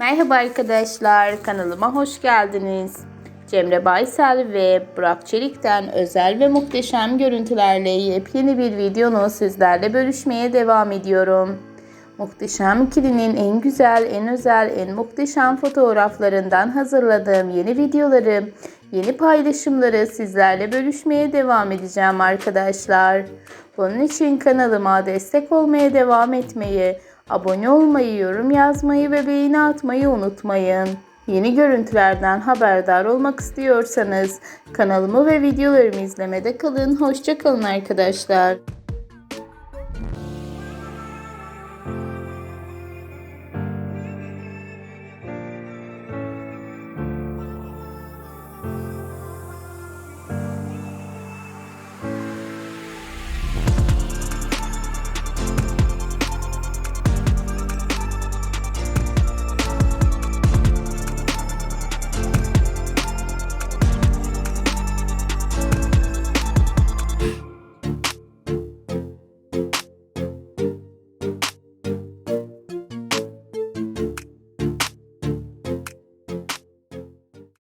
Merhaba arkadaşlar, kanalıma hoş geldiniz. Cemre Baysel ve Burak Çelik'ten özel ve muhteşem görüntülerle yepyeni bir videonu sizlerle bölüşmeye devam ediyorum. Muhteşem ikilinin en güzel, en özel, en muhteşem fotoğraflarından hazırladığım yeni videoları, yeni paylaşımları sizlerle bölüşmeye devam edeceğim arkadaşlar. Bunun için kanalıma destek olmaya devam etmeyi, abone olmayı, yorum yazmayı ve beğeni atmayı unutmayın. Yeni görüntülerden haberdar olmak istiyorsanız kanalımı ve videolarımı izlemede kalın. Hoşçakalın arkadaşlar.